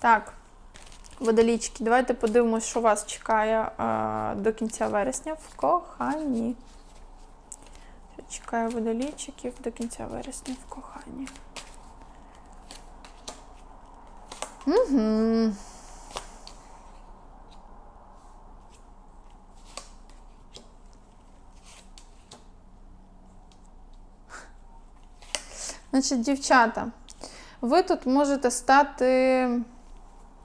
Так, водолічки, давайте подивимось, що вас чекає е, до кінця вересня в коханні. Що чекає водолічиків до кінця вересня в коханні. Угу. Значить, дівчата, ви тут можете стати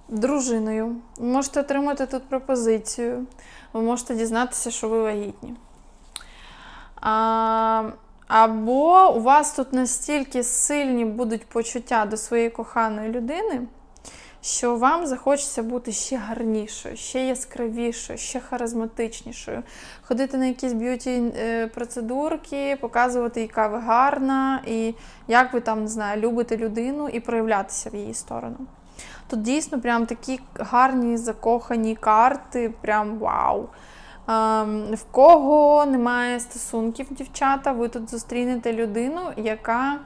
дружиною, ви можете отримати тут пропозицію, ви можете дізнатися, що ви вагітні. А, або у вас тут настільки сильні будуть почуття до своєї коханої людини, що вам захочеться бути ще гарнішою, ще яскравішою, ще харизматичнішою, ходити на якісь б'юті е, показувати, яка ви гарна, і як ви там не знаю, любите людину і проявлятися в її сторону. Тут дійсно прям такі гарні закохані карти, прям вау. Ем, в кого немає стосунків, дівчата, ви тут зустрінете людину, яка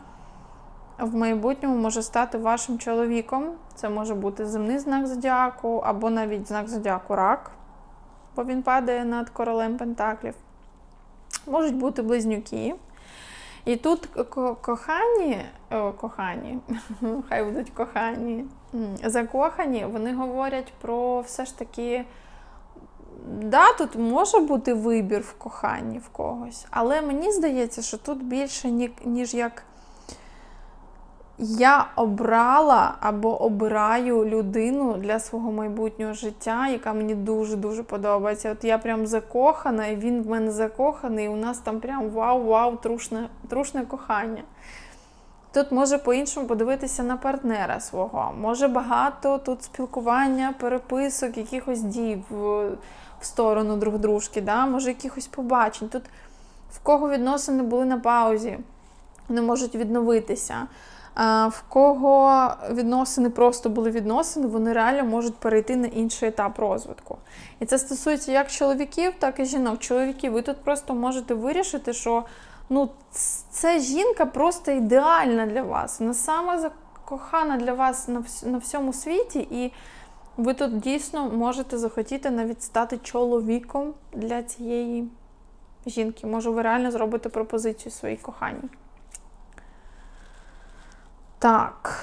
в майбутньому може стати вашим чоловіком. Це може бути земний знак зодіаку, або навіть знак зодіаку рак, бо він падає над королем Пентаклів. Можуть бути близнюки. І тут кохані, кохані, хай будуть кохані, закохані, вони говорять про все ж таки. Да, тут може бути вибір в коханні в когось, але мені здається, що тут більше, ні- ніж як я обрала або обираю людину для свого майбутнього життя, яка мені дуже-дуже подобається. От я прям закохана, і він в мене закоханий, і у нас там прям вау-вау, трушне, трушне кохання. Тут може по-іншому подивитися на партнера свого. Може багато тут спілкування, переписок, якихось дій в, в сторону друг дружки, да? може якихось побачень. Тут в кого відносини були на паузі, не можуть відновитися. В кого відносини просто були відносини, вони реально можуть перейти на інший етап розвитку. І це стосується як чоловіків, так і жінок. Чоловіки, ви тут просто можете вирішити, що ну, ця жінка просто ідеальна для вас. Вона сама закохана для вас на, на всьому світі, і ви тут дійсно можете захотіти навіть стати чоловіком для цієї жінки. Може, ви реально зробите пропозицію своїй коханій. Так.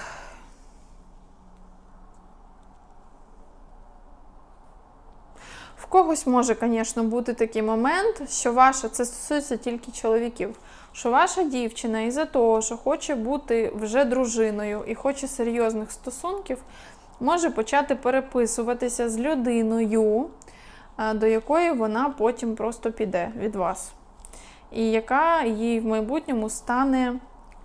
В когось може, звісно, бути такий момент, що ваша, це стосується тільки чоловіків, що ваша дівчина із-за того, що хоче бути вже дружиною і хоче серйозних стосунків, може почати переписуватися з людиною, е, до якої вона потім просто піде від вас. І яка їй в майбутньому стане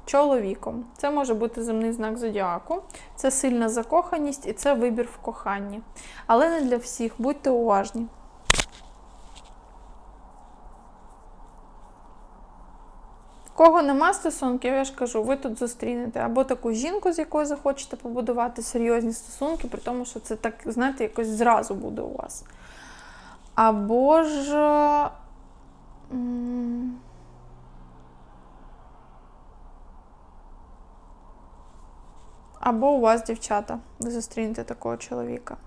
чоловіком. Це може бути земний знак зодіаку, це сильна закоханість і це вибір в коханні. Але не для всіх, будьте уважні. Кого нема стосунків, я ж кажу, ви тут зустрінете або таку жінку, з якою захочете побудувати серйозні стосунки, при тому, що це так, знаєте, якось зразу буде у вас. Або ж. Або у вас, дівчата, ви зустрінете такого чоловіка.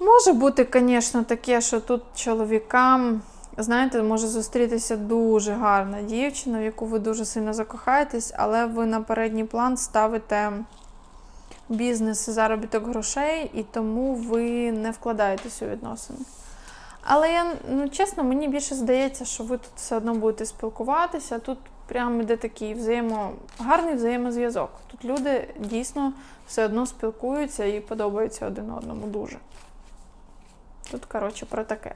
Може бути, звісно, таке, що тут чоловікам, знаєте, може зустрітися дуже гарна дівчина, в яку ви дуже сильно закохаєтесь, але ви на передній план ставите бізнес і заробіток грошей, і тому ви не вкладаєтесь у відносини. Але я, ну чесно, мені більше здається, що ви тут все одно будете спілкуватися. Тут прямо йде такий взаємо... гарний взаємозв'язок. Тут люди дійсно все одно спілкуються і подобаються один одному дуже. Тут, коротше, про таке.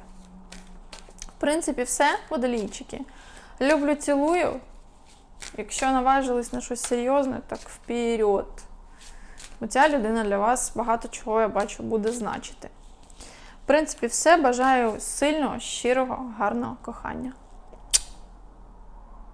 В принципі, все, водолійчики. Люблю, цілую. Якщо наважились на щось серйозне, так вперед. Бо ця людина для вас багато чого, я бачу, буде значити. В принципі, все. Бажаю сильного, щирого, гарного кохання.